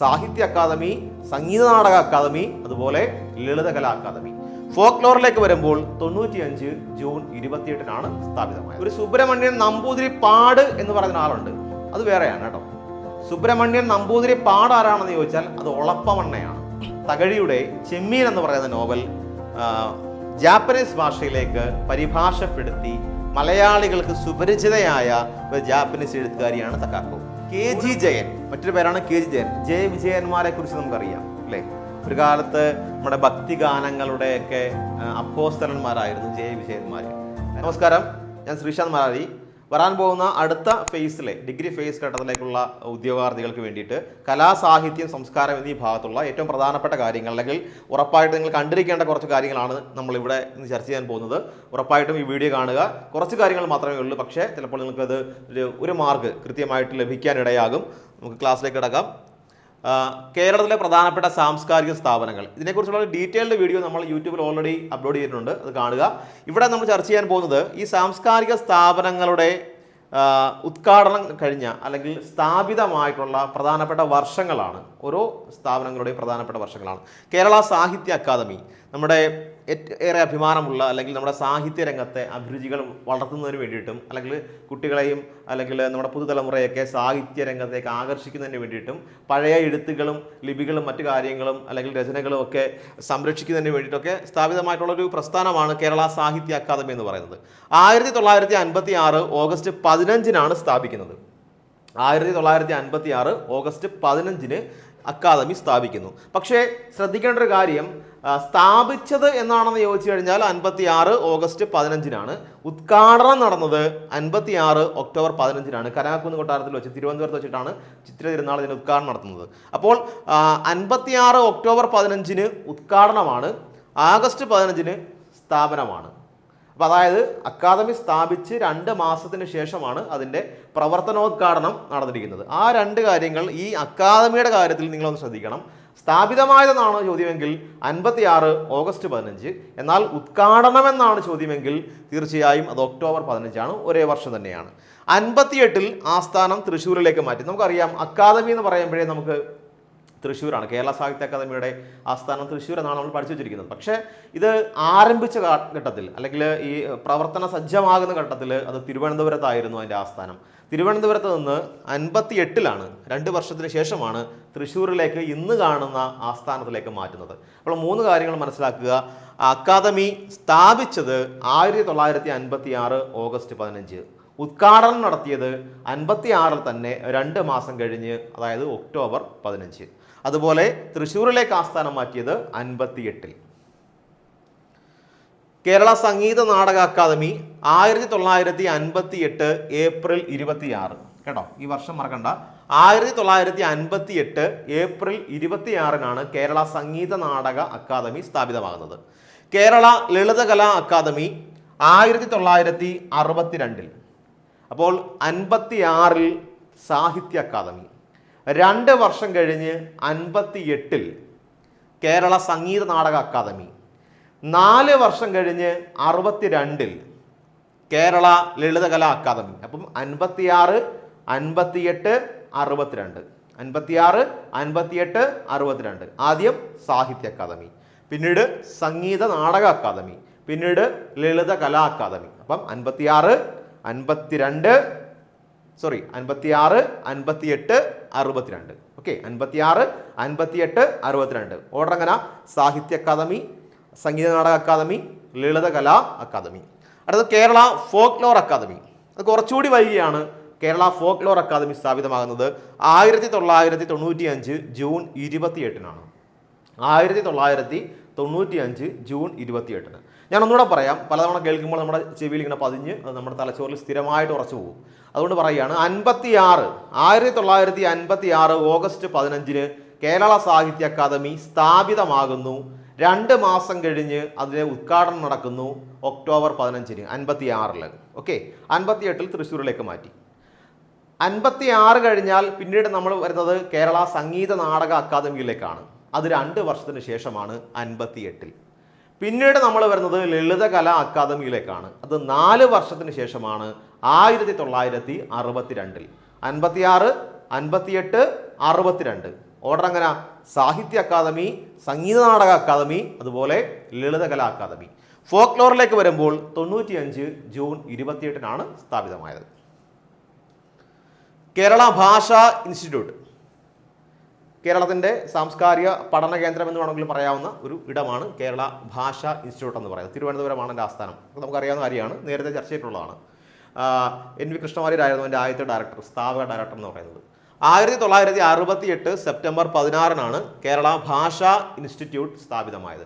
സാഹിത്യ അക്കാദമി സംഗീത നാടക അക്കാദമി അതുപോലെ ലളിതകലാ അക്കാദമി. ഫോക്ലോറിലേക്ക് വരുമ്പോൾ തൊണ്ണൂറ്റിയഞ്ച് ജൂൺ ഇരുപത്തിയെട്ടിനാണ് സ്ഥാപിതമായത്. ഒരു സുബ്രഹ്മണ്യൻ നമ്പൂതിരി പാട് എന്ന് പറയുന്ന ആളുണ്ട്. അത് വേറെയാണ് കേട്ടോ. സുബ്രഹ്മണ്യൻ നമ്പൂതിരി പാട് ആരാണെന്ന് ചോദിച്ചാൽ അത് ഒളപ്പമണ്ണയാണ്. തകഴിയുടെ ചെമ്മീൻ എന്ന് പറയുന്ന നോവൽ ജാപ്പനീസ് ഭാഷയിലേക്ക് പരിഭാഷപ്പെടുത്തി മലയാളികൾക്ക് സുപരിചിതയായ ഒരു ജാപ്പനീസ് എഴുത്തുകാരിയാണ് തക്കാക്കോ. കെ ജി ജയൻ മറ്റൊരു പേരാണ് കെ ജി ജയൻ. ജയ വിജയന്മാരെ കുറിച്ച് നമുക്കറിയാം അല്ലേ? ഒരു കാലത്ത് നമ്മുടെ ഭക്തി ഗാനങ്ങളുടെയൊക്കെ അപ്പോസ്തലന്മാരായിരുന്നു ജയ വിജയന്മാർ നമസ്കാരം ഞാൻ ശ്രീശാന്ത് മലാരി വരാൻ പോകുന്ന അടുത്ത ഫേസിലെ ഡിഗ്രി ഫേസ് ഘട്ടത്തിലേക്കുള്ള ഉദ്യോഗാർത്ഥികൾക്ക് വേണ്ടിയിട്ട് കലാസാഹിത്യം സംസ്കാരം എന്നീ ഭാഗത്തുള്ള ഏറ്റവും പ്രധാനപ്പെട്ട കാര്യങ്ങൾ അല്ലെങ്കിൽ ഉറപ്പായിട്ട് നിങ്ങൾ കണ്ടിരിക്കേണ്ട കുറച്ച് കാര്യങ്ങളാണ് നമ്മളിവിടെ ഇന്ന് ചർച്ച ചെയ്യാൻ പോകുന്നത്. ഉറപ്പായിട്ടും ഈ വീഡിയോ കാണുക. കുറച്ച് കാര്യങ്ങൾ മാത്രമേ ഉള്ളൂ പക്ഷേ ചിലപ്പോൾ നിങ്ങൾക്കത് ഒരു മാർക്ക് കൃത്യമായിട്ട് ലഭിക്കാനിടയാകും. നമുക്ക് ക്ലാസ്സിലേക്ക് കിടക്കാം. കേരളത്തിലെ പ്രധാനപ്പെട്ട സാംസ്കാരിക സ്ഥാപനങ്ങൾ. ഇതിനെക്കുറിച്ചുള്ള ഡീറ്റെയിൽഡ് വീഡിയോ നമ്മൾ യൂട്യൂബിൽ ഓൾറെഡി അപ്ലോഡ് ചെയ്തിട്ടുണ്ട്. അത് കാണുക. ഇവിടെ നമ്മൾ ചർച്ച ചെയ്യാൻ പോകുന്നത് ഈ സാംസ്കാരിക സ്ഥാപനങ്ങളുടെ ഉദ്ഘാടനം കഴിഞ്ഞ അല്ലെങ്കിൽ സ്ഥാപിതമായിട്ടുള്ള പ്രധാനപ്പെട്ട വർഷങ്ങളാണ്. ഓരോ സ്ഥാപനങ്ങളുടെയും പ്രധാനപ്പെട്ട വർഷങ്ങളാണ്. കേരള സാഹിത്യ അക്കാദമി നമ്മുടെ ഏറെ അഭിമാനമുള്ള അല്ലെങ്കിൽ നമ്മുടെ സാഹിത്യ രംഗത്തെ അഭിരുചികൾ വളർത്തുന്നതിന് വേണ്ടിയിട്ടും അല്ലെങ്കിൽ കുട്ടികളെയും അല്ലെങ്കിൽ നമ്മുടെ പുതുതലമുറയൊക്കെ സാഹിത്യ രംഗത്തേക്ക് ആകർഷിക്കുന്നതിന് വേണ്ടിയിട്ടും പഴയ എഴുത്തുകളും ലിപികളും മറ്റു കാര്യങ്ങളും അല്ലെങ്കിൽ രചനകളും ഒക്കെ സംരക്ഷിക്കുന്നതിന് വേണ്ടിയിട്ടൊക്കെ സ്ഥാപിതമായിട്ടുള്ള ഒരു പ്രസ്ഥാനമാണ് കേരള സാഹിത്യ അക്കാദമി എന്ന് പറയുന്നത്. ആയിരത്തി തൊള്ളായിരത്തി അൻപത്തി ആറ് ഓഗസ്റ്റ് പതിനഞ്ചിനാണ് സ്ഥാപിക്കുന്നത്. ആയിരത്തി തൊള്ളായിരത്തി അൻപത്തി ആറ് ഓഗസ്റ്റ് പതിനഞ്ചിന് അക്കാദമി സ്ഥാപിക്കുന്നു. പക്ഷേ ശ്രദ്ധിക്കേണ്ട ഒരു കാര്യം സ്ഥാപിച്ചത് എന്നാണെന്ന് ചോദിച്ചു കഴിഞ്ഞാൽ അൻപത്തി ആറ് ഓഗസ്റ്റ് പതിനഞ്ചിനാണ്. ഉദ്ഘാടനം നടന്നത് അൻപത്തി ആറ് ഒക്ടോബർ പതിനഞ്ചിനാണ്. കരാക്കുന്ന് കൊട്ടാരത്തിൽ വെച്ച് തിരുവനന്തപുരത്ത് വെച്ചിട്ടാണ് ചിത്ര തിരുനാൾ ഇതിന് ഉദ്ഘാടനം നടത്തുന്നത്. അപ്പോൾ അൻപത്തി ആറ് ഒക്ടോബർ പതിനഞ്ചിന് ഉദ്ഘാടനമാണ്. ആഗസ്റ്റ് പതിനഞ്ചിന് സ്ഥാപനമാണ്. അപ്പോൾ അതായത് അക്കാദമി സ്ഥാപിച്ച് രണ്ട് മാസത്തിന് ശേഷമാണ് അതിന്റെ പ്രവർത്തനോദ്ഘാടനം നടന്നിരിക്കുന്നത്. ആ രണ്ട് കാര്യങ്ങൾ ഈ അക്കാദമിയുടെ കാര്യത്തിൽ നിങ്ങളൊന്ന് ശ്രദ്ധിക്കണം. സ്ഥാപിതമായതെന്നാണ് ചോദ്യമെങ്കിൽ അൻപത്തി ആറ് ഓഗസ്റ്റ് പതിനഞ്ച്. എന്നാൽ ഉദ്ഘാടനമെന്നാണ് ചോദ്യമെങ്കിൽ തീർച്ചയായും അത് ഒക്ടോബർ പതിനഞ്ചാണ്. ഒരേ വർഷം തന്നെയാണ്. അൻപത്തിയെട്ടിൽ ആസ്ഥാനം തൃശ്ശൂരിലേക്ക് മാറ്റി. നമുക്കറിയാം അക്കാദമി എന്ന് പറയുമ്പോഴേ നമുക്ക് തൃശ്ശൂരാണ്. കേരള സാഹിത്യ അക്കാദമിയുടെ ആസ്ഥാനം തൃശ്ശൂർ എന്നാണ് നമ്മൾ പഠിച്ചു വെച്ചിരിക്കുന്നത്. പക്ഷേ ഇത് ആരംഭിച്ച ഘട്ടത്തിൽ അല്ലെങ്കിൽ ഈ പ്രവർത്തന സജ്ജമാകുന്ന ഘട്ടത്തിൽ അത് തിരുവനന്തപുരത്തായിരുന്നു അതിന്റെ ആസ്ഥാനം. തിരുവനന്തപുരത്ത് നിന്ന് അൻപത്തി എട്ടിലാണ് രണ്ട് വർഷത്തിന് ശേഷമാണ് തൃശ്ശൂരിലേക്ക് ഇന്ന് കാണുന്ന ആസ്ഥാനത്തിലേക്ക് മാറ്റുന്നത്. അപ്പോൾ മൂന്ന് കാര്യങ്ങൾ മനസ്സിലാക്കുക. അക്കാദമി സ്ഥാപിച്ചത് ആയിരത്തി തൊള്ളായിരത്തി അൻപത്തി ആറ് ഓഗസ്റ്റ് പതിനഞ്ച്. ഉദ്ഘാടനം നടത്തിയത് അൻപത്തി ആറിൽ തന്നെ രണ്ട് മാസം കഴിഞ്ഞ് അതായത് ഒക്ടോബർ പതിനഞ്ച്. അതുപോലെ തൃശ്ശൂരിലേക്ക് ആസ്ഥാനം മാറ്റിയത് അൻപത്തിയെട്ടിൽ. കേരള സംഗീത നാടക അക്കാദമി ആയിരത്തി തൊള്ളായിരത്തി അൻപത്തി എട്ട് ഏപ്രിൽ ഇരുപത്തിയാറ്. കേട്ടോ ഈ വർഷം മറക്കണ്ട. ആയിരത്തി തൊള്ളായിരത്തി അൻപത്തി എട്ട് ഏപ്രിൽ ഇരുപത്തിയാറിനാണ് കേരള സംഗീത നാടക അക്കാദമി സ്ഥാപിതമാകുന്നത്. കേരള ലളിതകലാ അക്കാദമി ആയിരത്തി തൊള്ളായിരത്തി അറുപത്തിരണ്ടിൽ അപ്പോൾ അൻപത്തി ആറിൽ സാഹിത്യ അക്കാദമി. രണ്ട് വർഷം കഴിഞ്ഞ് അൻപത്തി എട്ടിൽ കേരള സംഗീത നാടക അക്കാദമി നാല് വർഷം കഴിഞ്ഞ് അറുപത്തിരണ്ടിൽ കേരള ലളിതകലാ അക്കാദമി. അപ്പം അൻപത്തിയാറ് അൻപത്തിയെട്ട് അറുപത്തിരണ്ട്. അൻപത്തിയാറ് അൻപത്തിയെട്ട് അറുപത്തിരണ്ട്. ആദ്യം സാഹിത്യ അക്കാദമി. പിന്നീട് സംഗീത നാടക അക്കാദമി. പിന്നീട് ലളിത കലാ അക്കാദമി. അപ്പം അൻപത്തിയാറ് അൻപത്തിരണ്ട് സോറി അൻപത്തിയാറ് അൻപത്തിയെട്ട് അറുപത്തിരണ്ട്. ഓക്കെ അൻപത്തിയാറ് അൻപത്തിയെട്ട് അറുപത്തിരണ്ട്. ഓർഡർ എങ്ങനെ സാഹിത്യ അക്കാദമി സംഗീത നാടക അക്കാദമി ലളിത കലാ അക്കാദമി. അടുത്തത് കേരള ഫോക്ക് ലോർ അക്കാദമി. അത് കുറച്ചുകൂടി വൈകിയാണ് കേരള ഫോക്ക് ലോർ അക്കാദമി സ്ഥാപിതമാകുന്നത്. ആയിരത്തി തൊള്ളായിരത്തി തൊണ്ണൂറ്റി അഞ്ച് ജൂൺ ഇരുപത്തിയെട്ടിനാണ്. ആയിരത്തി തൊള്ളായിരത്തി തൊണ്ണൂറ്റി അഞ്ച് ജൂൺ ഇരുപത്തിയെട്ടിന്. ഞാൻ ഒന്നുകൂടെ പറയാം. പലതവണ കേൾക്കുമ്പോൾ നമ്മുടെ ചെവിയിൽ ഇങ്ങനെ പതിഞ്ഞ് അത് നമ്മുടെ തലച്ചോറിൽ സ്ഥിരമായിട്ട് ഉറച്ചു പോകും. അതുകൊണ്ട് പറയുകയാണ് അൻപത്തി ആറ് ആയിരത്തി തൊള്ളായിരത്തി അൻപത്തി ആറ് ഓഗസ്റ്റ് പതിനഞ്ചിന് കേരള സാഹിത്യ അക്കാദമി സ്ഥാപിതമാകുന്നു. രണ്ട് മാസം കഴിഞ്ഞ് അതിലെ ഉദ്ഘാടനം നടക്കുന്നു ഒക്ടോബർ പതിനഞ്ചിന് അൻപത്തി ആറിൽ ഓക്കെ? അൻപത്തി എട്ടിൽ തൃശ്ശൂരിലേക്ക് മാറ്റി. അൻപത്തി ആറ് കഴിഞ്ഞാൽ പിന്നീട് നമ്മൾ വരുന്നത് കേരള സംഗീത നാടക അക്കാദമിയിലേക്കാണ്. അത് രണ്ട് വർഷത്തിന് ശേഷമാണ് അൻപത്തി എട്ടിൽ പിന്നീട് നമ്മൾ വരുന്നത് ലളിതകല അക്കാദമിയിലേക്കാണ്. അത് നാല് വർഷത്തിന് ശേഷമാണ് ആയിരത്തി തൊള്ളായിരത്തി അറുപത്തിരണ്ടിൽ. അൻപത്തിയാറ് അൻപത്തിയെട്ട് അറുപത്തിരണ്ട്. ഓർഡർ അങ്ങനെ സാഹിത്യ അക്കാദമി സംഗീത നാടക അക്കാദമി അതുപോലെ ലളിതകലാ അക്കാദമി. ഫോക്ലോറിലേക്ക് വരുമ്പോൾ തൊണ്ണൂറ്റിയഞ്ച് ജൂൺ ഇരുപത്തിയെട്ടിനാണ് സ്ഥാപിതമായത്. കേരള ഭാഷാ ഇൻസ്റ്റിറ്റ്യൂട്ട്. കേരളത്തിന്റെ സാംസ്കാരിക പഠന കേന്ദ്രം എന്ന് വേണമെങ്കിൽ പറയാവുന്ന ഒരു ഇടമാണ് കേരള ഭാഷാ ഇൻസ്റ്റിറ്റ്യൂട്ട് എന്ന് പറയുന്നത്. തിരുവനന്തപുരമാണ് എന്റെ ആസ്ഥാനം. നമുക്കറിയാവുന്ന കാര്യമാണ്. നേരത്തെ ചർച്ച ചെയ്തിട്ടുള്ളതാണ്. എൻ വി കൃഷ്ണവാര്യരായിരുന്നു എന്റെ ആദ്യത്തെ ഡയറക്ടർ സ്ഥാപക ഡയറക്ടർ എന്ന് പറയുന്നത്. ആയിരത്തി തൊള്ളായിരത്തി അറുപത്തി എട്ട് സെപ്റ്റംബർ പതിനാറിനാണ് കേരള ഭാഷാ ഇൻസ്റ്റിറ്റ്യൂട്ട് സ്ഥാപിതമായത്.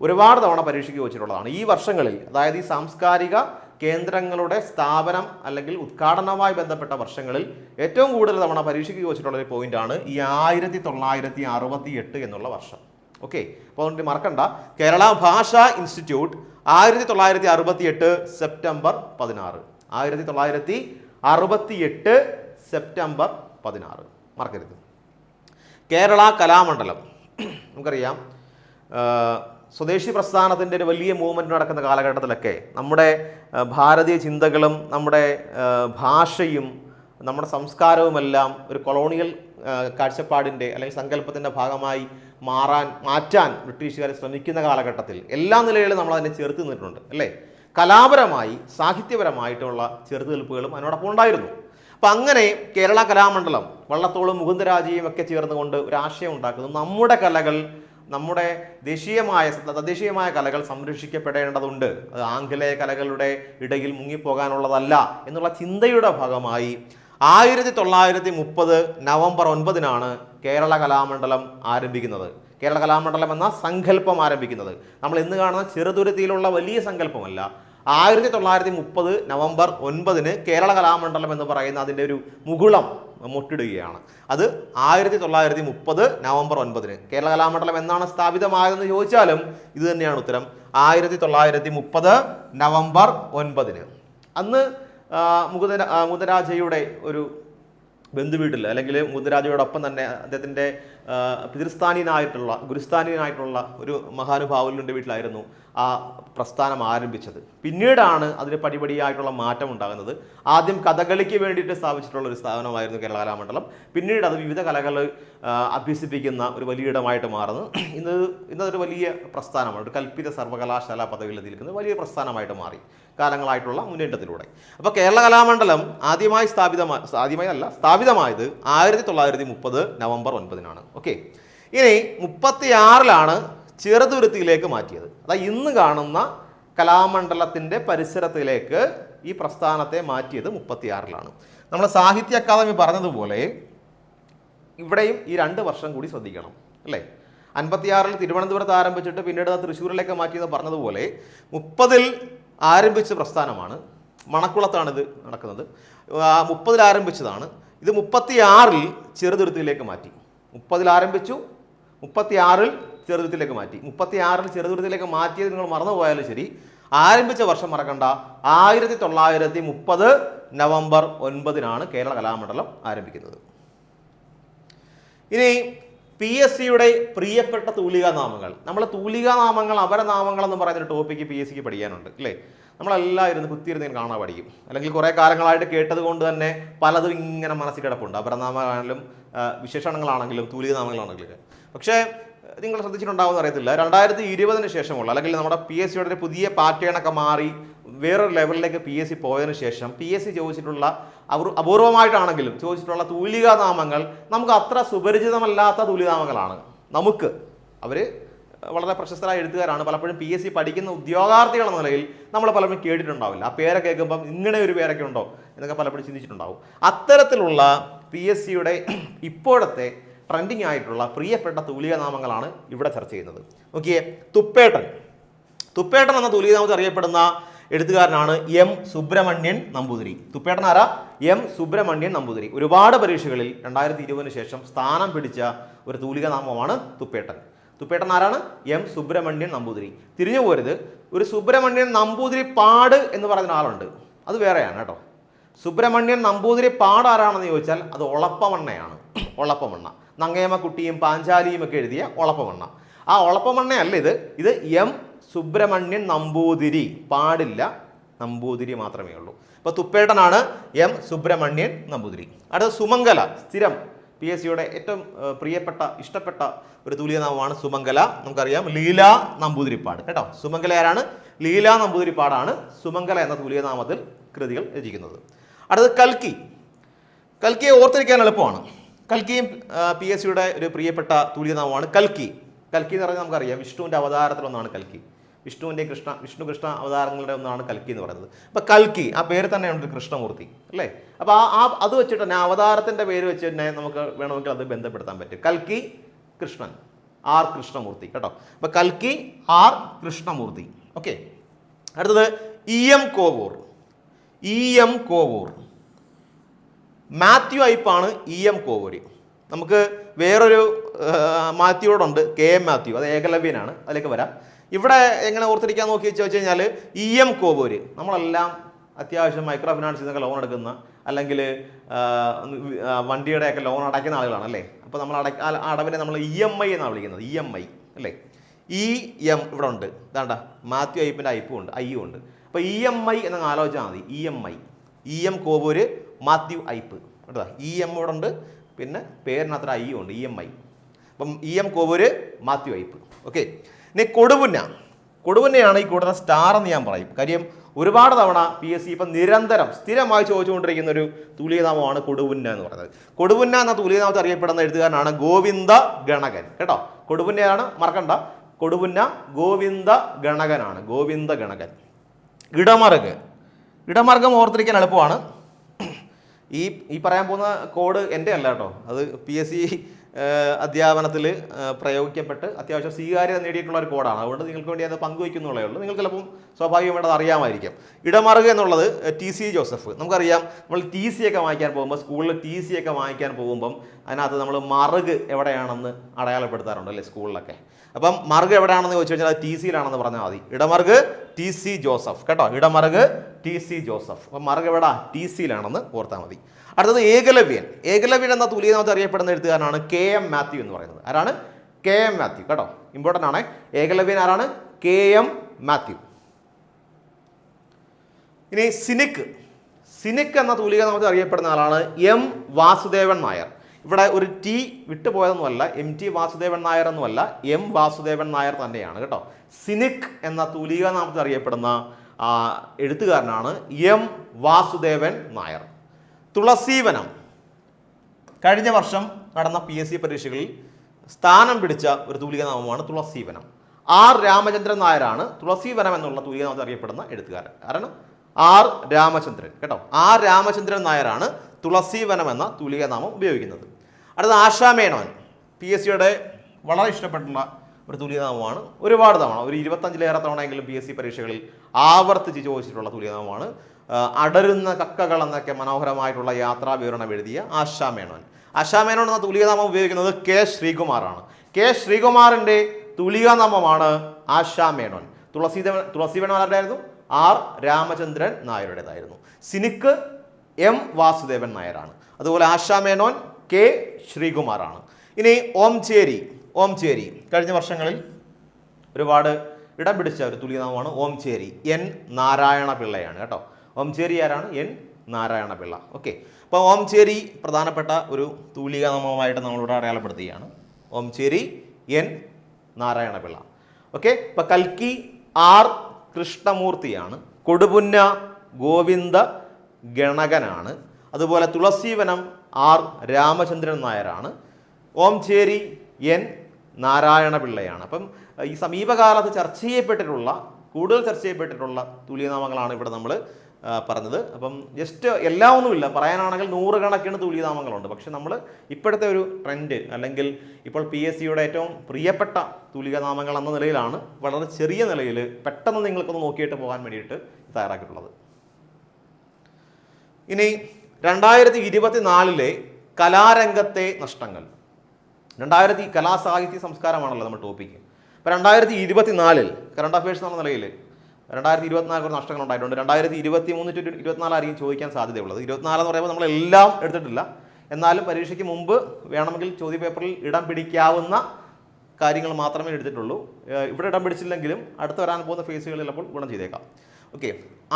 ഒരുപാട് തവണ പരീക്ഷയ്ക്ക് വെച്ചിട്ടുള്ളതാണ് ഈ വർഷങ്ങളിൽ അതായത് ഈ സാംസ്കാരിക കേന്ദ്രങ്ങളുടെ സ്ഥാപനം അല്ലെങ്കിൽ ഉദ്ഘാടനവുമായി ബന്ധപ്പെട്ട വർഷങ്ങളിൽ ഏറ്റവും കൂടുതൽ തവണ പരീക്ഷയ്ക്ക് വെച്ചിട്ടുള്ള ഒരു പോയിന്റാണ് ഈ ആയിരത്തി തൊള്ളായിരത്തി അറുപത്തി എട്ട് എന്നുള്ള വർഷം. ഓക്കെ അപ്പോൾ അതുകൊണ്ട് മറക്കണ്ട. കേരള ഭാഷാ ഇൻസ്റ്റിറ്റ്യൂട്ട് ആയിരത്തി തൊള്ളായിരത്തി അറുപത്തി എട്ട് സെപ്റ്റംബർ പതിനാറ്. ആയിരത്തി തൊള്ളായിരത്തി അറുപത്തി എട്ട് സെപ്റ്റംബർ പതിനാറ്. മറക്കരുത്. കേരള കലാമണ്ഡലം. നമുക്കറിയാം സ്വദേശി പ്രസ്ഥാനത്തിന്റെ ഒരു വലിയ മൂവ്മെന്റ് നടക്കുന്ന കാലഘട്ടത്തിലൊക്കെ നമ്മുടെ ഭാരതീയ ചിന്തകളും നമ്മുടെ ഭാഷയും നമ്മുടെ സംസ്കാരവുമെല്ലാം ഒരു കൊളോണിയൽ കാഴ്ചപ്പാടിന്റെ അല്ലെങ്കിൽ സങ്കല്പത്തിന്റെ ഭാഗമായി മാറാൻ മാറ്റാൻ ബ്രിട്ടീഷുകാർ ശ്രമിക്കുന്ന കാലഘട്ടത്തിൽ എല്ലാ നിലയിലും നമ്മൾ അതിനെ ചേർത്ത് നിന്നിട്ടുണ്ട് അല്ലേ? കലാപരമായി സാഹിത്യപരമായിട്ടുള്ള ചെറുത്തുനിൽപ്പുകളും അതിനോടൊപ്പം ഉണ്ടായിരുന്നു. അപ്പം അങ്ങനെ കേരള കലാമണ്ഡലം വള്ളത്തോളും മുകുന്ദരാജയും ഒക്കെ ചേർന്നുകൊണ്ട് ഒരു ആശയം ഉണ്ടാക്കുന്നു. നമ്മുടെ കലകൾ നമ്മുടെ ദേശീയമായ തദ്ദേശീയമായ കലകൾ സംരക്ഷിക്കപ്പെടേണ്ടതുണ്ട്. അത് ആംഗലേയ കലകളുടെ ഇടയിൽ മുങ്ങിപ്പോകാനുള്ളതല്ല എന്നുള്ള ചിന്തയുടെ ഭാഗമായി ആയിരത്തി തൊള്ളായിരത്തി മുപ്പത് നവംബർ ഒൻപതിനാണ് കേരള കലാമണ്ഡലം ആരംഭിക്കുന്നത്. കേരള കലാമണ്ഡലം എന്ന സങ്കല്പം ആരംഭിക്കുന്നത്. നമ്മൾ ഇന്ന് കാണുന്ന ചെറുതുരുത്തിയിലുള്ള വലിയ സങ്കല്പമല്ല. ആയിരത്തി തൊള്ളായിരത്തി മുപ്പത് നവംബർ ഒൻപതിന് കേരള കലാമണ്ഡലം എന്ന് പറയുന്ന അതിന്റെ ഒരു മുകുളം മുട്ടിടുകയാണ്. അത് ആയിരത്തി തൊള്ളായിരത്തി മുപ്പത് നവംബർ ഒൻപതിന്. കേരള കലാമണ്ഡലം എന്നാണ് സ്ഥാപിതമായതെന്ന് ചോദിച്ചാലും ഇത് തന്നെയാണ് ഉത്തരം. ആയിരത്തി തൊള്ളായിരത്തി മുപ്പത് നവംബർ ഒൻപതിന്. അന്ന് മുകുന്ദ മുകുന്ദരാജയുടെ ഒരു ബന്ധുവീട്ടിൽ അല്ലെങ്കിൽ മുകുന്ദരാജയോടൊപ്പം തന്നെ അദ്ദേഹത്തിന്റെ പിതൃസ്ഥാനീയനായിട്ടുള്ള ഗുരുസ്ഥാനീയനായിട്ടുള്ള ഒരു മഹാനുഭാവലിന്റെ വീട്ടിലായിരുന്നു. ആ പ്രസ്ഥാനം ആരംഭിച്ചത്. പിന്നീടാണ് അതിന് പടിപടിയായിട്ടുള്ള മാറ്റം ഉണ്ടാകുന്നത്. ആദ്യം കഥകളിക്ക് വേണ്ടിയിട്ട് സ്ഥാപിച്ചിട്ടുള്ള ഒരു സ്ഥാപനമായിരുന്നു കേരള കലാമണ്ഡലം. പിന്നീട് അത് വിവിധ കലകൾ അഭ്യസിപ്പിക്കുന്ന ഒരു വലിയ ഇടമായിട്ട് മാറുന്നു. ഇന്ന് ഇന്നതൊരു വലിയ പ്രസ്ഥാനമാണ്. ഒരു കൽപ്പിത സർവകലാശാല പദവിയിൽ നിൽക്കുന്ന വലിയ പ്രസ്ഥാനമായിട്ട് മാറി കാലങ്ങളായിട്ടുള്ള മുന്നേറ്റത്തിലൂടെ. അപ്പോൾ കേരള കലാമണ്ഡലം ആദ്യമായി സ്ഥാപിതമായി ആദ്യമായി അല്ല സ്ഥാപിതമായത് ആയിരത്തി തൊള്ളായിരത്തി മുപ്പത് നവംബർ ഒൻപതിനാണ്. ഓക്കെ. ഇനി മുപ്പത്തിയാറിലാണ് ചെറുതുരുത്തിയിലേക്ക് മാറ്റിയത്. അതാ ഇന്ന് കാണുന്ന കലാമണ്ഡലത്തിന്റെ പരിസരത്തിലേക്ക് ഈ പ്രസ്ഥാനത്തെ മാറ്റിയത് മുപ്പത്തിയാറിലാണ്. നമ്മൾ സാഹിത്യ അക്കാദമി പറഞ്ഞതുപോലെ ഇവിടെയും ഈ രണ്ട് വർഷം കൂടി ശ്രദ്ധിക്കണം അല്ലേ? അൻപത്തിയാറിൽ തിരുവനന്തപുരത്ത് ആരംഭിച്ചിട്ട് പിന്നീട് അത് തൃശ്ശൂരിലേക്ക് മാറ്റിയെന്ന് പറഞ്ഞതുപോലെ മുപ്പതിൽ ആരംഭിച്ച പ്രസ്ഥാനമാണ്. മണക്കുളത്താണ് ഇത് നടക്കുന്നത് മുപ്പതിൽ ആരംഭിച്ചതാണ്. ഇത് മുപ്പത്തിയാറിൽ ചെറുതുരുത്തിയിലേക്ക് മാറ്റി. മുപ്പതിൽ ആരംഭിച്ചു. മുപ്പത്തിയാറിൽ ചെറുതുരുത്തിലേക്ക് മാറ്റി. മുപ്പത്തി ആറിൽ ചെറുതുരുത്തിലേക്ക് മാറ്റിയത് നിങ്ങൾ മറന്നുപോയാലും ശരി. ആരംഭിച്ച വർഷം മറക്കണ്ട. ആയിരത്തി തൊള്ളായിരത്തി മുപ്പത് നവംബർ ഒൻപതിനാണ് കേരള കലാമണ്ഡലം ആരംഭിക്കുന്നത്. ഇനി പി എസ് സിയുടെ പ്രിയപ്പെട്ട തൂലികാ നാമങ്ങൾ. നമ്മൾ തൂലികാ നാമങ്ങൾ അപരനാമങ്ങൾ എന്ന് പറയുന്ന ഒരു ടോപ്പിക്ക് പി എസ് സിക്ക് പഠിക്കാനുണ്ട് അല്ലേ? നമ്മളെല്ലാം ഇരുന്ന് കുത്തിയിരുന്ന് കാണാൻ പഠിക്കും. അല്ലെങ്കിൽ കുറേ കാലങ്ങളായിട്ട് കേട്ടത് കൊണ്ട് തന്നെ പലതും ഇങ്ങനെ മനസ്സിൽ കിടപ്പുണ്ട്. അപരനാമങ്ങളാണെങ്കിലും വിശേഷണങ്ങളാണെങ്കിലും തൂലിക നാമങ്ങളാണെങ്കിലും. പക്ഷേ നിങ്ങൾ ശ്രദ്ധിച്ചിട്ടുണ്ടാവുമെന്ന് അറിയത്തില്ല. രണ്ടായിരത്തി ഇരുപതിന് ശേഷമുള്ള അല്ലെങ്കിൽ നമ്മുടെ പി എസ് സിയുടെ ഒരു പുതിയ പാറ്റേണൊക്കെ മാറി വേറൊരു ലെവലിലേക്ക് പി എസ് സി പോയതിന് ശേഷം പി എസ് സി ചോദിച്ചിട്ടുള്ള അപൂർവമായിട്ടാണെങ്കിലും ചോദിച്ചിട്ടുള്ള തൂലികാ നാമങ്ങൾ നമുക്ക് അത്ര സുപരിചിതമല്ലാത്ത തൂലികാമങ്ങളാണ് നമുക്ക് അവർ വളരെ പ്രശസ്തരായ എഴുത്തുകാരാണ്. പലപ്പോഴും പി എസ് സി പഠിക്കുന്ന ഉദ്യോഗാർത്ഥികൾ എന്ന നിലയിൽ നമ്മൾ പലപ്പോഴും കേട്ടിട്ടുണ്ടാവില്ല. ആ പേരെ കേൾക്കുമ്പം ഇങ്ങനെ ഒരു പേരൊക്കെ ഉണ്ടോ എന്നൊക്കെ പലപ്പോഴും ചിന്തിച്ചിട്ടുണ്ടാവും. അത്തരത്തിലുള്ള പി എസ് സിയുടെ ഇപ്പോഴത്തെ ട്രെൻഡിങ് ആയിട്ടുള്ള പ്രിയപ്പെട്ട തൂലിക നാമങ്ങളാണ് ഇവിടെ ചർച്ച ചെയ്യുന്നത്. നോക്കിയേ തുപ്പേട്ടൻ. തുപ്പേട്ടൻ എന്ന തുലിനാമത്തിൽ അറിയപ്പെടുന്ന എഴുത്തുകാരനാണ് എം സുബ്രഹ്മണ്യൻ നമ്പൂതിരി. തുപ്പേട്ടൻ ആരാ? എം സുബ്രഹ്മണ്യൻ നമ്പൂതിരി. ഒരുപാട് പരീക്ഷകളിൽ രണ്ടായിരത്തി ഇരുപതിന് ശേഷം സ്ഥാനം പിടിച്ച ഒരു തൂലിക നാമമാണ് തുപ്പേട്ടൻ. തുപ്പേട്ടൻ ആരാണ്? എം സുബ്രഹ്മണ്യൻ നമ്പൂതിരി. തിരിഞ്ഞു പോരുത്. ഒരു സുബ്രഹ്മണ്യൻ നമ്പൂതിരി പാട് എന്ന് പറയുന്ന ആളുണ്ട്. അത് വേറെയാണ് കേട്ടോ. സുബ്രഹ്മണ്യൻ നമ്പൂതിരി പാട് ആരാണെന്ന് ചോദിച്ചാൽ അത് ഒളപ്പമണ്ണയാണ്. ഒളപ്പമണ്ണ. നങ്ങേമക്കുട്ടിയും പാഞ്ചാലിയും ഒക്കെ എഴുതിയ ഒളപ്പമണ്ണ. ആ ഒളപ്പമണ്ണയല്ല ഇത്. ഇത് എം സുബ്രഹ്മണ്യൻ നമ്പൂതിരി. പാടില്ല നമ്പൂതിരി മാത്രമേ ഉള്ളൂ. അപ്പോൾ തുപ്പേട്ടനാണ് എം സുബ്രഹ്മണ്യൻ നമ്പൂതിരി. അടുത്ത സുമംഗല സ്ഥിരം പി എസ് സിയുടെ ഏറ്റവും പ്രിയപ്പെട്ട ഇഷ്ടപ്പെട്ട ഒരു തുല്യനാമമാണ് സുമംഗല. നമുക്കറിയാം ലീല നമ്പൂതിരിപ്പാട്. കേട്ടോ? സുമംഗല ആരാണ് ലീല നമ്പൂതിരിപ്പാടാണ് സുമംഗല എന്ന തുല്യനാമത്തിൽ കൃതികൾ രചിക്കുന്നത്. അടുത്തത് കൽക്കി. കൽക്കിയെ ഓർത്തിരിക്കാൻ എളുപ്പമാണ്. കൽക്കിയും പി എസ് സിയുടെ ഒരു പ്രിയപ്പെട്ട തൂലികനാമമാണ് കൽക്കി. കൽക്കി എന്ന് പറഞ്ഞാൽ നമുക്കറിയാം വിഷ്ണുവിന്റെ അവതാരത്തിലൊന്നാണ് കൽക്കി. വിഷ്ണുവിന്റെ കൃഷ്ണ വിഷ്ണു കൃഷ്ണ അവതാരങ്ങളുടെ ഒന്നാണ് കൽക്കി എന്ന് പറയുന്നത്. അപ്പോൾ കൽക്കി ആ പേര് തന്നെയുണ്ട് കൃഷ്ണമൂർത്തി അല്ലേ? അപ്പോൾ ആ ആ അത് വെച്ചിട്ട് തന്നെ അവതാരത്തിന്റെ പേര് വെച്ച് തന്നെ നമുക്ക് വേണമെങ്കിൽ അത് ബന്ധപ്പെടുത്താൻ പറ്റും. കൽക്കി കൃഷ്ണൻ ആർ കൃഷ്ണമൂർത്തി കേട്ടോ? അപ്പോൾ കൽക്കി ആർ കൃഷ്ണമൂർത്തി ഓക്കെ? അടുത്തത് E M Kovoor E M Kovoor. Mathew ഐപ്പാണ് E M Kovoor. നമുക്ക് വേറൊരു മാത്യുവോടുണ്ട് കെ എം മാത്യു. അത് ഏകലവ്യനാണ്. അതിലേക്ക് വരാം. ഇവിടെ എങ്ങനെ ഓർത്തിരിക്കാൻ നോക്കി വെച്ച് വെച്ച് കഴിഞ്ഞാൽ ഇ എം കോവൂര്. നമ്മളെല്ലാം അത്യാവശ്യം മൈക്രോ ഫിനാൻസിൽ നിന്നൊക്കെ ലോൺ എടുക്കുന്ന അല്ലെങ്കിൽ വണ്ടിയുടെയൊക്കെ ലോൺ അടയ്ക്കുന്ന ആളുകളാണ് അല്ലേ? അപ്പോൾ നമ്മൾ അടയ്ക്ക അടവിനെ നമ്മൾ ഇ എം ഐ എന്നാണ് വിളിക്കുന്നത്. ഇ എം ഐ അല്ലേ? ഇ എം ഇവിടെ ഉണ്ട്. ഇതാണ്ട മാത്യു ഐപ്പിന്റെ ഐപ്പും ഉണ്ട് ഐയും ഉണ്ട്. അപ്പോൾ ഇ എം ഐ എന്നങ്ങ് ആലോചിച്ചാൽ മതി. E M I. E M Kovoor Mathew Ipe. കേട്ടോ ഇ എം ഇവിടെ ഉണ്ട്. പിന്നെ പേരിനത്ര ഐ ഉണ്ട്. ഇ എം ഐ അപ്പം E M Kovoor Mathew Ipe. Okay ഇനി കൊടുപുന്ന കൊടുപുന്നയാണ് ഈ കൂടുതൽ സ്റ്റാർ എന്ന് ഞാൻ പറയും. കാര്യം ഒരുപാട് തവണ പി എസ് സി ഇപ്പം നിരന്തരം സ്ഥിരമായി ചോദിച്ചുകൊണ്ടിരിക്കുന്ന ഒരു തൂലികനാമമാണ് കൊടുപുന്ന എന്ന് പറയുന്നത്. കൊടുപുന്ന എന്ന തൂലികനാമത്തെ അറിയപ്പെടുന്ന എഴുത്തുകാരനാണ് ഗോവിന്ദ ഗണകൻ. കേട്ടോ? കൊടുപുന്നയാണ് മറക്കണ്ട. കൊടുപുന്ന ഗോവിന്ദ ഗണകനാണ്. ഗോവിന്ദ ഗണകൻ. ഇടമറുക്. ഇടമാർഗം ഓർത്തിരിക്കാൻ എളുപ്പമാണ്. ഈ ഈ പറയാൻ പോകുന്ന കോഡ് എന്റെ അല്ല കേട്ടോ. അത് പി എസ് സി അധ്യാപനത്തിൽ പ്രയോഗിക്കപ്പെട്ട് അത്യാവശ്യം സ്വീകാര്യത നേടിയിട്ടുള്ള ഒരു കോഡാണ്. അതുകൊണ്ട് നിങ്ങൾക്ക് വേണ്ടി അത് പങ്കുവയ്ക്കുന്നുള്ളേ ഉള്ളൂ. നിങ്ങൾക്ക് ചിലപ്പം സ്വാഭാവികമായിട്ട് അത് അറിയാമായിരിക്കും. ഇടമറുക എന്നുള്ളത് ടി സി ജോസഫ്. നമുക്കറിയാം നമ്മൾ ടി സി ഒക്കെ വാങ്ങിക്കാൻ പോകുമ്പോൾ സ്കൂളിൽ ടി സി ഒക്കെ വാങ്ങിക്കാൻ പോകുമ്പം അതിനകത്ത് നമ്മൾ മറുക് എവിടെയാണെന്ന് അടയാളപ്പെടുത്താറുണ്ട് അല്ലേ സ്കൂളിലൊക്കെ. അപ്പം മാർഗ് എവിടെയാണെന്ന് ചോദിച്ചു കഴിഞ്ഞാൽ ടി സിയിലാണെന്ന് പറഞ്ഞാൽ മതി. Idamaruku T C Joseph. കേട്ടോ? Idamaruku T C Joseph. അപ്പം മാർഗ് എവിടെ? ടി സിയിലാണെന്ന് ഓർത്താൽ മതി. അടുത്തത് ഏകലവ്യൻ. ഏകലവ്യൻ എന്ന തുല്യനാമത്തെ അറിയപ്പെടുന്ന എഴുത്തുകാരനാണ് കെ എം മാത്യു എന്ന് പറയുന്നത്. ആരാണ്? K M Mathew. കേട്ടോ? ഇമ്പോർട്ടന്റ് ആണ്. ഏകലവ്യൻ ആരാണ്? K M Mathew. ഇനി സിനിക്ക്. സിനിക്ക് എന്ന തൂലിക നമുക്ക് അറിയപ്പെടുന്ന ആളാണ് എം വാസുദേവൻ നായർ. ഇവിടെ ഒരു ടി വിട്ടുപോയതൊന്നുമല്ല എം ടി വാസുദേവൻ നായർ എന്നുമല്ല എം വാസുദേവൻ നായർ തന്നെയാണ് കേട്ടോ. സിനിക് എന്ന തൂലിക നാമത്തിൽ അറിയപ്പെടുന്ന എഴുത്തുകാരനാണ് എം വാസുദേവൻ നായർ. തുളസീവനം. കഴിഞ്ഞ വർഷം നടന്ന പി എസ് സി പരീക്ഷകളിൽ സ്ഥാനം പിടിച്ച ഒരു തൂലിക നാമമാണ് തുളസീവനം. ആർ രാമചന്ദ്രൻ നായരാണ് തുളസീവനം എന്നുള്ള തൂലിക നാമത്തിൽ അറിയപ്പെടുന്ന എഴുത്തുകാരൻ. കാരണം ആർ രാമചന്ദ്രൻ കേട്ടോ. ആർ രാമചന്ദ്രൻ നായരാണ് തുളസീവനം എന്ന തൂലികനാമം ഉപയോഗിക്കുന്നത്. അടുത്ത ആശാമേനോൻ പി എസ് സിയുടെ വളരെ ഇഷ്ടപ്പെട്ടുള്ള ഒരു തുല്യനാമമാണ് ഒരുപാട് തവണ ഒരു ഇരുപത്തഞ്ചിലേറെ തവണയെങ്കിലും പി എസ് സി പരീക്ഷകളിൽ ആവർത്തിച്ച് ചോദിച്ചിട്ടുള്ള തുല്യനാമമാണ് അടരുന്ന കക്കകൾ എന്നൊക്കെ മനോഹരമായിട്ടുള്ള യാത്രാ വിവരണം എഴുതിയ ആശാമേനോൻ ആശാമേനോൻ എന്ന തുലികനാമം ഉപയോഗിക്കുന്നത് കെ ശ്രീകുമാറാണ്. കെ ശ്രീകുമാറിന്റെ തുലികനാമമാണ് ആശാമേനോൻ തുളസീദേവൻ തുളസീവൻ ആരുടെയായിരുന്നു? ആർ രാമചന്ദ്രൻ നായരുടേതായിരുന്നു. സിനിക്ക് എം വാസുദേവൻ നായരാണ്. അതുപോലെ ആശാമേനോൻ കെ ശ്രീകുമാറാണ്. ഇനി ഓംചേരി ഓംചേരി. കഴിഞ്ഞ വർഷങ്ങളിൽ ഒരുപാട് ഇടം പിടിച്ച ഒരു തുല്യനാമമാണ് ഓംചേരി. എൻ നാരായണ പിള്ളയാണ് കേട്ടോ. ഓംചേരി ആരാണ്? N Narayana Pillai okay. അപ്പോൾ ഓംചേരി പ്രധാനപ്പെട്ട ഒരു തൂലികാനാമമായിട്ട് നമ്മളിവിടെ അടയാളപ്പെടുത്തുകയാണ്. Omchery N Narayana Pillai okay. ഇപ്പം കൽക്കി ആർ കൃഷ്ണമൂർത്തിയാണ്. കൊടുപുന്ന ഗോവിന്ദ ഗണകനാണ്. അതുപോലെ തുളസീവനം ആർ രാമചന്ദ്രൻ നായരാണ്. ഓംചേരി എൻ നാരായണ പിള്ളയാണ് അപ്പം ഈ സമീപകാലത്ത് ചർച്ച ചെയ്യപ്പെട്ടിട്ടുള്ള കൂടുതൽ ചർച്ച ചെയ്യപ്പെട്ടിട്ടുള്ള തുല്യനാമങ്ങളാണ് ഇവിടെ നമ്മൾ പറഞ്ഞത്. അപ്പം ജസ്റ്റ് എല്ലാം ഒന്നുമില്ല പറയാനാണെങ്കിൽ നൂറുകണക്കിന് തുല്യനാമങ്ങളുണ്ട്. പക്ഷെ നമ്മൾ ഇപ്പോഴത്തെ ഒരു ട്രെൻഡ് അല്ലെങ്കിൽ ഇപ്പോൾ പി എസ് സിയുടെ ഏറ്റവും പ്രിയപ്പെട്ട തുല്യനാമങ്ങൾ എന്ന നിലയിലാണ് വളരെ ചെറിയ നിലയിൽ പെട്ടെന്ന് നിങ്ങൾക്കൊന്ന് നോക്കിയിട്ട് പോകാൻ വേണ്ടിയിട്ട് തയ്യാറാക്കിയിട്ടുള്ളത്. ഇനി രണ്ടായിരത്തി ഇരുപത്തിനാലിലെ കലാരംഗത്തെ നഷ്ടങ്ങൾ. രണ്ടായിരത്തി കലാസാഹിത്യ സംസ്കാരമാണല്ലോ നമ്മുടെ ടോപ്പിക് അപ്പോൾ രണ്ടായിരത്തി ഇരുപത്തിനാലിൽ കറണ്ട് അഫയേഴ്സ് എന്ന നിലയിൽ രണ്ടായിരത്തി ഇരുപത്തിനാല് കുറച്ച് നഷ്ടങ്ങൾ ഉണ്ടായിട്ടുണ്ട് രണ്ടായിരത്തി ഇരുപത്തി മൂന്ന് ടു ഇരുപത്തിനാലായിരിക്കും ചോദിക്കാൻ സാധ്യതയുള്ളത് ഇരുപത്തിനാല് എന്ന് പറയുമ്പോൾ നമ്മളെല്ലാം എടുത്തിട്ടില്ല. എന്നാലും പരീക്ഷയ്ക്ക് മുമ്പ് വേണമെങ്കിൽ ചോദ്യ പേപ്പറിൽ ഇടം പിടിക്കാവുന്ന കാര്യങ്ങൾ മാത്രമേ എടുത്തിട്ടുള്ളൂ. ഇവിടെ ഇടം പിടിച്ചില്ലെങ്കിലും അടുത്ത് വരാൻ പോകുന്ന ഫേസുകളിൽ അപ്പോൾ ഗുണം ചെയ്തേക്കാം. ഓക്കെ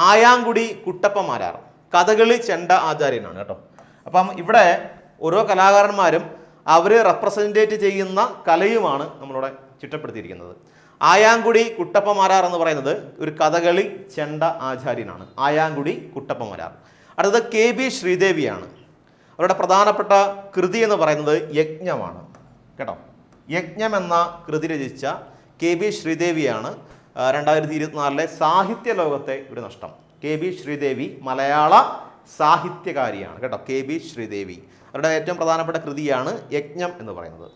ആയാങ്കുടി കുട്ടപ്പ മാരാർ കഥകളി ചെണ്ട ആചാര്യനാണ് കേട്ടോ. അപ്പം ഇവിടെ ഓരോ കലാകാരന്മാരും അവർ റെപ്രസെന്റേറ്റ് ചെയ്യുന്ന കലയുമാണ് നമ്മളിവിടെ ചിട്ടപ്പെടുത്തിയിരിക്കുന്നത്. ആയാങ്കുടി കുട്ടപ്പമാരാർ എന്ന് പറയുന്നത് ഒരു കഥകളി ചെണ്ട ആചാര്യനാണ്. ആയാങ്കുടി കുട്ടപ്പമാരാർ. അടുത്തത് കെ ബി ശ്രീദേവിയാണ്. അവരുടെ പ്രധാനപ്പെട്ട കൃതി എന്ന് പറയുന്നത് യജ്ഞമാണ്. കേട്ടോ. യജ്ഞം എന്ന കൃതി രചിച്ച കെ ബി ശ്രീദേവിയാണ് രണ്ടായിരത്തി ഇരുപത്തിനാലിലെ സാഹിത്യ ലോകത്തെ ഒരു നഷ്ടം. കെ ബി ശ്രീദേവി മലയാള സാഹിത്യകാരിയാണ് കേട്ടോ. K B Sreedevi. അവരുടെ ഏറ്റവും പ്രധാനപ്പെട്ട കൃതിയാണ് യജ്ഞം എന്ന് പറയുന്നത്.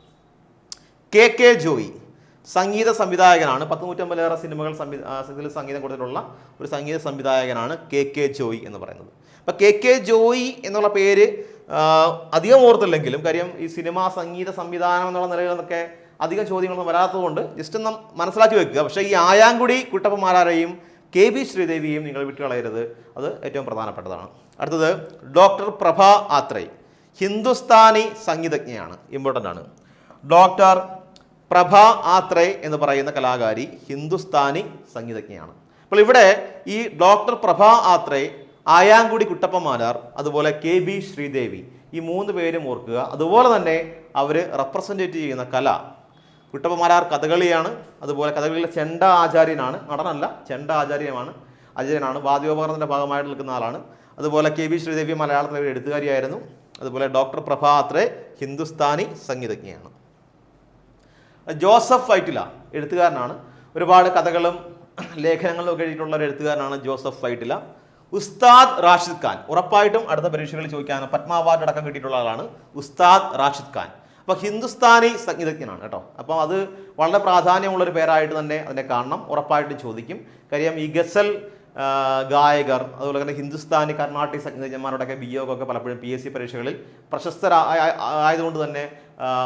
കെ കെ ജോയി സംഗീത സംവിധായകനാണ്. പത്ത് നൂറ്റമ്പതിലേറെ സിനിമകൾ സംവി സംഗീതം കൊടുത്തിട്ടുള്ള ഒരു സംഗീത സംവിധായകനാണ് കെ കെ ജോയി എന്ന് പറയുന്നത്. അപ്പോൾ കെ കെ ജോയി എന്നുള്ള പേര് അധികം ഓർത്തില്ലെങ്കിലും കാര്യം ഈ സിനിമ സംഗീത സംവിധാനം എന്നുള്ള നിലയിൽ നിന്നൊക്കെ അധികം ചോദ്യങ്ങളൊന്നും വരാത്തതുകൊണ്ട് ജസ്റ്റ് ഒന്ന് മനസ്സിലാക്കി വെക്കുക. പക്ഷേ ഈ ആയാങ്കുടി കുട്ടപ്പമാരാരെയും കെ ബി ശ്രീദേവിയെയും നിങ്ങൾ വിട്ടുകളയരുത് അത് ഏറ്റവും പ്രധാനപ്പെട്ടതാണ്. അടുത്തത് ഡോക്ടർ പ്രഭ ആത്രേ ഹിന്ദുസ്ഥാനി സംഗീതജ്ഞയാണ് ഇമ്പോർട്ടന്റ് ആണ്. ഡോക്ടർ പ്രഭ ആത്രേ എന്ന് പറയുന്ന കലാകാരി ഹിന്ദുസ്ഥാനി സംഗീതജ്ഞയാണ്. അപ്പോൾ ഇവിടെ ഈ ഡോക്ടർ പ്രഭ ആത്രേ ആയാങ്കുടി കുട്ടപ്പമാരാർ അതുപോലെ കെ ബി ശ്രീദേവി ഈ മൂന്ന് പേരും ഓർക്കുക. അതുപോലെ തന്നെ അവർ റെപ്രസെന്റേറ്റ് ചെയ്യുന്ന കല കുട്ടപ്പമാരാർ കഥകളിയാണ്. അതുപോലെ കഥകളിയിലെ ചെണ്ട ആചാര്യനാണ്. നടനല്ല ചെണ്ട ആചാര്യമാണ് ആചാര്യനാണ് വാദ്യോപകരണത്തിന്റെ ഭാഗമായിട്ട് നിൽക്കുന്ന ആളാണ്. അതുപോലെ കെ വി ശ്രീദേവി മലയാളത്തിലെ ഒരു എഴുത്തുകാരിയായിരുന്നു. അതുപോലെ ഡോക്ടർ പ്രഭ ആത്രേ ഹിന്ദുസ്ഥാനി സംഗീതജ്ഞയാണ്. ജോസഫ് ഫൈറ്റില എഴുത്തുകാരനാണ്. ഒരുപാട് കഥകളും ലേഖനങ്ങളും ഒക്കെ എഴുതിയിട്ടുള്ള ഒരു എഴുത്തുകാരനാണ് ജോസഫ് ഫൈറ്റില ഉസ്താദ് റാഷിദ് ഖാൻ. ഉറപ്പായിട്ടും അടുത്ത പരീക്ഷകളിൽ ചോദിക്കാൻ പത്മ അവാർഡ് അടക്കം കിട്ടിയിട്ടുള്ള ആളാണ് ഉസ്താദ് റാഷിദ് ഖാൻ. അപ്പോൾ ഹിന്ദുസ്ഥാനി സംഗീതജ്ഞനാണ് കേട്ടോ. അപ്പോൾ അത് വളരെ പ്രാധാന്യമുള്ളൊരു പേരായിട്ട് തന്നെ അതിനെ കാണണം. ഉറപ്പായിട്ടും ചോദിക്കും. കാര്യം ഈ ഗസൽ ഗായകർ അതുപോലെ തന്നെ ഹിന്ദുസ്ഥാനി കർണാട്ടിക് സംഗീതജ്ഞന്മാരുടെയൊക്കെ ബിയോഗമൊക്കെ പലപ്പോഴും പി എസ് സി പരീക്ഷകളിൽ പ്രശസ്തരാ ആയതുകൊണ്ട് തന്നെ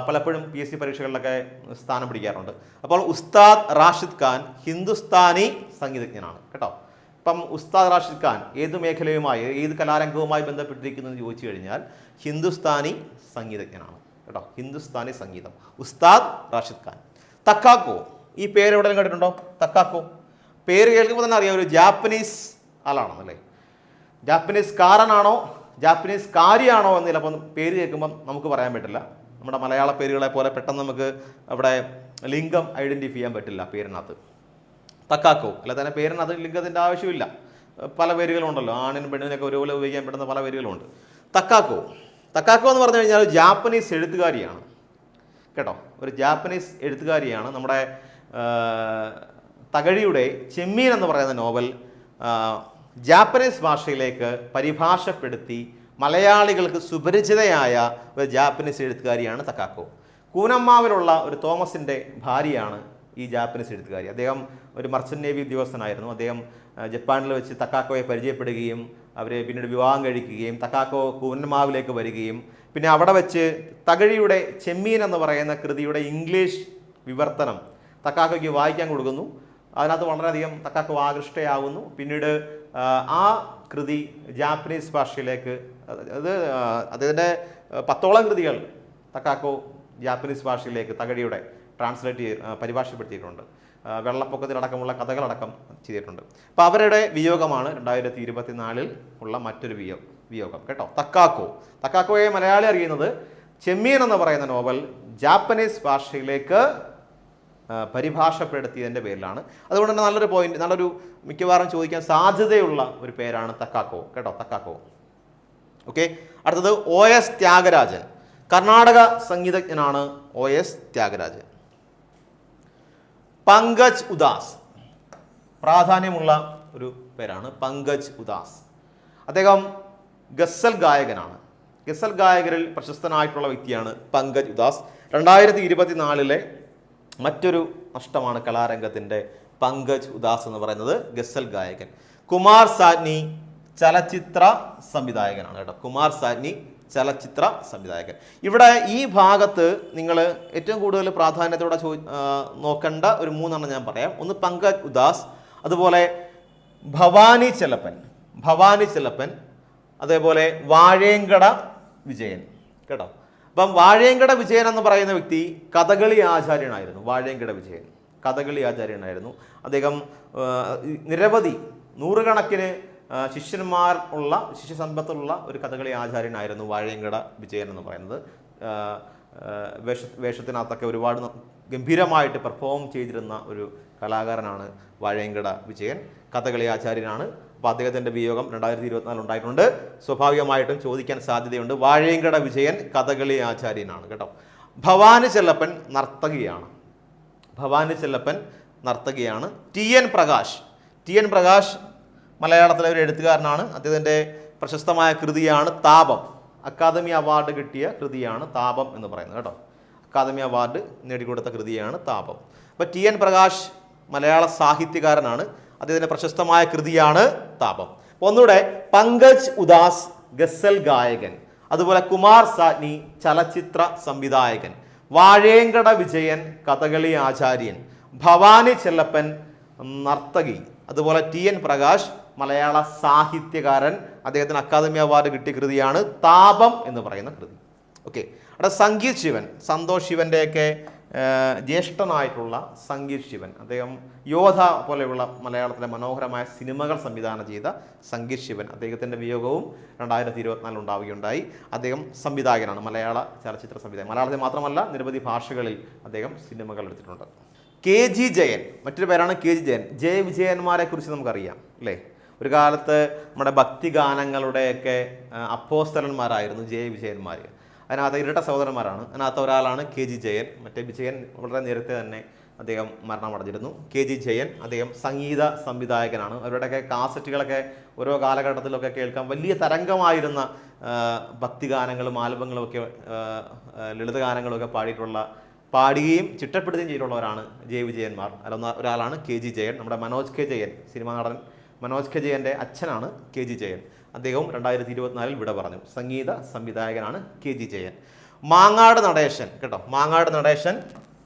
പലപ്പോഴും പി എസ് സി പരീക്ഷകളിലൊക്കെ സ്ഥാനം പിടിക്കാറുണ്ട്. അപ്പോൾ ഉസ്താദ് റാഷിദ് ഖാൻ ഹിന്ദുസ്ഥാനി സംഗീതജ്ഞനാണ് കേട്ടോ. ഇപ്പം ഉസ്താദ് റാഷിദ് ഖാൻ ഏത് മേഖലയുമായി ഏത് കലാരംഗവുമായി ബന്ധപ്പെട്ടിരിക്കുന്നു എന്ന് ചോദിച്ചു കഴിഞ്ഞാൽ ഹിന്ദുസ്ഥാനി സംഗീതജ്ഞനാണ്. കേട്ടോ. ഹിന്ദുസ്ഥാനി സംഗീതം. ഉസ്താദ് റാഷിദ് ഖാൻ. തക്കാക്കോ. ഈ പേര് എവിടെയും കേട്ടിട്ടുണ്ടോ തക്കാക്കോ. പേര് കേൾക്കുമ്പോൾ തന്നെ അറിയാം ഒരു ജാപ്പനീസ് ആളാണെന്നല്ലേ ജാപ്പനീസ് കാരനാണോ? ജാപ്പനീസ് കാര്യമാണോ എന്ന് ചിലപ്പോൾ പേര് കേൾക്കുമ്പം നമുക്ക് പറയാൻ പറ്റില്ല. നമ്മുടെ മലയാള പേരുകളെ പോലെ പെട്ടെന്ന് നമുക്ക് അവിടെ ലിംഗം ഐഡന്റിഫൈ ചെയ്യാൻ പറ്റില്ല പേരിനകത്ത്. തക്കാക്കോ. അല്ല തന്നെ പേരിനകത്ത് ലിംഗത്തിന്റെ ആവശ്യമില്ല. പല പേരുകളുണ്ടല്ലോ. ആണിനും പെണ്ണിനൊക്കെ ഒരുപോലെ ഉപയോഗിക്കാൻ പറ്റുന്ന പല പേരുകളുണ്ട്. തക്കാക്കോ. തക്കാക്കോ എന്ന് പറഞ്ഞു കഴിഞ്ഞാൽ ജാപ്പനീസ് എഴുത്തുകാരിയാണ്. കേട്ടോ? ഒരു ജാപ്പനീസ് എഴുത്തുകാരിയാണ്. നമ്മുടെ തകഴിയുടെ ചെമ്മീൻ എന്ന് പറയുന്ന നോവൽ ജാപ്പനീസ് ഭാഷയിലേക്ക് പരിഭാഷപ്പെടുത്തി മലയാളികൾക്ക് സുപരിചിതയായ ഒരു ജാപ്പനീസ് എഴുത്തുകാരിയാണ് തക്കാക്കോ. കൂനമ്മാവിലുള്ള ഒരു തോമസിന്റെ ഭാര്യയാണ് ഈ ജാപ്പനീസ് എഴുത്തുകാരി. അദ്ദേഹം ഒരു മർച്ചന്റ് നേവി ഉദ്യോഗസ്ഥനായിരുന്നു. അദ്ദേഹം ജപ്പാനിൽ വെച്ച് തക്കാക്കോയെ പരിചയപ്പെടുകയും അവരെ പിന്നീട് വിവാഹം കഴിക്കുകയും തക്കാക്കോ കൂന്നമാവിലേക്ക് വരികയും പിന്നെ അവിടെ വെച്ച് തകഴിയുടെ ചെമ്മീൻ എന്ന് പറയുന്ന കൃതിയുടെ ഇംഗ്ലീഷ് വിവർത്തനം തക്കാക്കോയ്ക്ക് വായിക്കാൻ കൊടുക്കുന്നു. അതിനകത്ത് വളരെയധികം തക്കാക്കോ ആകൃഷ്ടയാവുന്നു. പിന്നീട് ആ, കൃതി ജാപ്പനീസ് ഭാഷയിലേക്ക് അത് അദ്ദേഹത്തിന്റെ പത്തോളം കൃതികൾ തക്കാക്കോ ജാപ്പനീസ് ഭാഷയിലേക്ക് തകഴിയുടെ ട്രാൻസ്ലേറ്റ് പരിഭാഷപ്പെടുത്തിയിട്ടുണ്ട്. വെള്ളപ്പൊക്കത്തിലടക്കമുള്ള കഥകളടക്കം ചെയ്തിട്ടുണ്ട്. അപ്പോൾ അവരുടെ വിയോഗമാണ് രണ്ടായിരത്തി ഇരുപത്തിനാലിൽ ഉള്ള മറ്റൊരു വിയോ വിയോഗം കേട്ടോ. തക്കാക്കോ. തക്കാക്കോയെ മലയാളി അറിയുന്നത് ചെമ്മീൻ എന്ന് പറയുന്ന നോവൽ ജാപ്പനീസ് ഭാഷയിലേക്ക് പരിഭാഷപ്പെടുത്തിയതിന്റെ പേരിലാണ്. അതുകൊണ്ട് തന്നെ നല്ലൊരു പോയിന്റ് നല്ലൊരു മിക്കവാറും ചോദിക്കാൻ സാധ്യതയുള്ള ഒരു പേരാണ് തക്കാക്കോ കേട്ടോ തക്കാക്കോ. ഓക്കെ അടുത്തത് ഒ എസ് ത്യാഗരാജൻ. കർണാടക സംഗീതജ്ഞനാണ് ഒ എസ് ത്യാഗരാജൻ. പങ്കജ് ഉദാസ്. പ്രാധാന്യമുള്ള ഒരു പേരാണ് പങ്കജ് ഉദാസ്. അദ്ദേഹം ഗസൽ ഗായകനാണ്. ഗസൽ ഗായകരിൽ പ്രശസ്തനായിട്ടുള്ള വ്യക്തിയാണ് പങ്കജ് ഉദാസ്. രണ്ടായിരത്തി ഇരുപത്തിനാലിലെ മറ്റൊരു നഷ്ടമാണ് കലാരംഗത്തിന്റെ പങ്കജ് ഉദാസ് എന്ന് പറയുന്നത് ഗസൽ ഗായകൻ. കുമാർ സാഗ്നി ചലച്ചിത്ര സംവിധായകനാണ് കേട്ടോ. കുമാർ സാഗ്നി ചലച്ചിത്ര സംവിധായകൻ. ഇവിടെ ഈ ഭാഗത്ത് നിങ്ങൾ ഏറ്റവും കൂടുതൽ പ്രാധാന്യത്തോടെ ചോ നോക്കേണ്ട ഒരു മൂന്നെണ്ണം ഞാൻ പറയാം. ഒന്ന് പങ്കജ് ഉദാസ് അതുപോലെ ഭവാനി ചെലപ്പൻ ഭവാനി ചെലപ്പൻ അതേപോലെ വാഴേങ്കട വിജയൻ കേട്ടോ? അപ്പം വാഴേങ്കട വിജയൻ എന്ന് പറയുന്ന വ്യക്തി കഥകളി ആചാര്യനായിരുന്നു വാഴേങ്കട വിജയൻ. കഥകളി ആചാര്യനായിരുന്നു. അദ്ദേഹം നിരവധി നൂറുകണക്കിന് ശിഷ്യന്മാർ ഉള്ള ശിഷ്യസമ്പത്തുള്ള ഒരു കഥകളി ആചാര്യനായിരുന്നു വാഴയങ്കട വിജയൻ എന്ന് പറയുന്നത്. വേഷ വേഷത്തിനകത്തൊക്കെ ഒരുപാട് ഗംഭീരമായിട്ട് പെർഫോം ചെയ്തിരുന്ന ഒരു കലാകാരനാണ് വാഴയങ്കട വിജയൻ. കഥകളി ആചാര്യനാണ്. അപ്പോൾ അദ്ദേഹത്തിന്റെ വിയോഗം രണ്ടായിരത്തി ഇരുപത്തിനാല് ഉണ്ടായിട്ടുണ്ട്. സ്വാഭാവികമായിട്ടും ചോദിക്കാൻ സാധ്യതയുണ്ട്. വാഴയങ്കട വിജയൻ കഥകളി ആചാര്യനാണ് കേട്ടോ. ഭവാനി ചെല്ലപ്പൻ നർത്തകിയാണ്. Bhavani Chellappan നർത്തകിയാണ്. T N Prakash. T N Prakash മലയാളത്തിലെ ഒരു എഴുത്തുകാരനാണ്. അദ്ദേഹത്തിന്റെ പ്രശസ്തമായ കൃതിയാണ് താപം. അക്കാദമി അവാർഡ് കിട്ടിയ കൃതിയാണ് താപം എന്ന് പറയുന്നത് കേട്ടോ. അക്കാദമി അവാർഡ് നേടിക്കൊടുത്ത കൃതിയാണ് താപം. അപ്പോൾ ടി എൻ പ്രകാശ് മലയാള സാഹിത്യകാരനാണ്. അദ്ദേഹത്തിന്റെ പ്രശസ്തമായ കൃതിയാണ് താപം. ഒന്നുകൂടെ പങ്കജ് ഉദാസ് ഗസൽ ഗായകൻ. അതുപോലെ കുമാർ സാറ്റ്നി ചലച്ചിത്ര സംവിധായകൻ. വാഴേങ്കട വിജയൻ കഥകളി ആചാര്യൻ. ഭവാനി ചെല്ലപ്പൻ നർത്തകി. അതുപോലെ ടി എൻ പ്രകാശ് മലയാള സാഹിത്യകാരൻ അദ്ദേഹത്തിന് അക്കാദമി അവാർഡ് കിട്ടിയ കൃതിയാണ് താപം എന്ന് പറയുന്ന കൃതി. ഓക്കെ അവിടെ സംഗീത് ശിവൻ സന്തോഷ് ശിവന്റെയൊക്കെ ജ്യേഷ്ഠനായിട്ടുള്ള സംഗീത് ശിവൻ. അദ്ദേഹം യോധ പോലെയുള്ള മലയാളത്തിലെ മനോഹരമായ സിനിമകൾ സംവിധാനം ചെയ്ത സംഗീത് ശിവൻ. അദ്ദേഹത്തിന്റെ വിയോഗവും രണ്ടായിരത്തി ഇരുപത്തിനാലിൽ ഉണ്ടാവുകയുണ്ടായി. അദ്ദേഹം സംവിധായകനാണ്. മലയാള ചലച്ചിത്ര സംവിധായകൻ. മലയാളത്തിൽ മാത്രമല്ല നിരവധി ഭാഷകളിൽ അദ്ദേഹം സിനിമകൾ എടുത്തിട്ടുണ്ട്. K G Jayan. മറ്റൊരു പേരാണ് കെ ജി ജയൻ. ജയ വിജയന്മാരെക്കുറിച്ച് നമുക്കറിയാം അല്ലേ? ഒരു കാലത്ത് നമ്മുടെ ഭക്തിഗാനങ്ങളുടെയൊക്കെ അപ്പോസ്തലന്മാരായിരുന്നു ജെ. വിജയന്മാർ അതിനകത്ത് ഇരട്ട സഹോദരന്മാരാണ്. അതിനകത്ത് ഒരാളാണ് കെ. ജി. ജയൻ. മറ്റേ വിജയൻ വളരെ നേരത്തെ തന്നെ അദ്ദേഹം മരണമടഞ്ഞിരുന്നു. കെ. ജി. ജയൻ അദ്ദേഹം സംഗീത സംവിധായകനാണ്. അവരുടെയൊക്കെ കാസറ്റുകളൊക്കെ ഓരോ കാലഘട്ടത്തിലൊക്കെ കേൾക്കാൻ വലിയ തരംഗമായിരുന്ന ഭക്തിഗാനങ്ങളും ആൽബങ്ങളും ഒക്കെ ലളിതഗാനങ്ങളൊക്കെ പാടിയിട്ടുള്ള പാടുകയും ചിട്ടപ്പെടുത്തുകയും ചെയ്തിട്ടുള്ളവരാണ് ജെ. വിജയന്മാർ അതിലൊന്ന ഒരാളാണ് കെ. ജി. ജയൻ. നമ്മുടെ മനോജ് കെ. ജയൻ സിനിമാ നടൻ. മനോജ് കെ ജയന്റെ അച്ഛനാണ് കെ ജി ജയൻ. അദ്ദേഹവും രണ്ടായിരത്തി ഇരുപത്തിനാലിൽ വിട പറഞ്ഞു. സംഗീത സംവിധായകനാണ് കെ ജി ജയൻ. മാങ്ങാട് നടേശൻ കേട്ടോ. മാങ്ങാട് നടേശൻ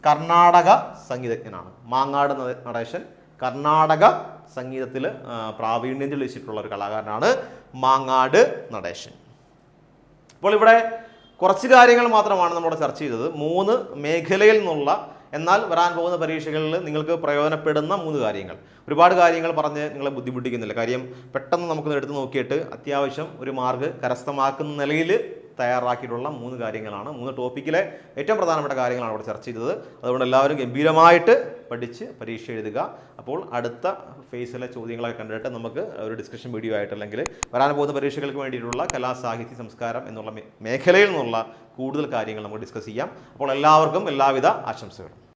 കർണാടക സംഗീതജ്ഞനാണ്. മാങ്ങാട് നടേശൻ കർണാടക സംഗീതത്തിൽ പ്രാവീണ്യം തെളിയിച്ചിട്ടുള്ള ഒരു കലാകാരനാണ് മാങ്ങാട് നടേശൻ. അപ്പോൾ ഇവിടെ കുറച്ച് കാര്യങ്ങൾ മാത്രമാണ് നമ്മൾ ചർച്ച ചെയ്തത്. മൂന്ന് മേഖലയിൽ നിന്നുള്ള എന്നാൽ വരാൻ പോകുന്ന പരീക്ഷകളിൽ നിങ്ങൾക്ക് പ്രയോജനപ്പെടുന്ന മൂന്ന് കാര്യങ്ങൾ. ഒരുപാട് കാര്യങ്ങൾ പറഞ്ഞ് നിങ്ങളെ ബുദ്ധിമുട്ടിക്കുന്നില്ല. കാര്യം പെട്ടെന്ന് നമുക്കൊന്ന് എടുത്ത് നോക്കിയിട്ട് അത്യാവശ്യം ഒരു മാർക്ക് കരസ്ഥമാക്കുന്ന നിലയിൽ തയ്യാറാക്കിയിട്ടുള്ള മൂന്ന് കാര്യങ്ങളാണ്. മൂന്ന് ടോപ്പിക്കിലെ ഏറ്റവും പ്രധാനപ്പെട്ട കാര്യങ്ങളാണ് അവിടെ ചർച്ച ചെയ്തത്. അതുകൊണ്ട് എല്ലാവരും ഗംഭീരമായിട്ട് പഠിച്ച് പരീക്ഷ എഴുതുക. അപ്പോൾ അടുത്ത ഫേസിലെ ചോദ്യങ്ങളൊക്കെ കണ്ടിട്ട് നമുക്ക് ഒരു ഡിസ്കഷൻ വീഡിയോ ആയിട്ട് അല്ലെങ്കിൽ വരാൻ പോകുന്ന പരീക്ഷകൾക്ക് വേണ്ടിയിട്ടുള്ള കലാ സാഹിത്യ സംസ്കാരം എന്നുള്ള മേഖലയിൽ നിന്നുള്ള കൂടുതൽ കാര്യങ്ങൾ നമുക്ക് ഡിസ്കസ് ചെയ്യാം. അപ്പോൾ എല്ലാവർക്കും എല്ലാവിധ ആശംസകളും.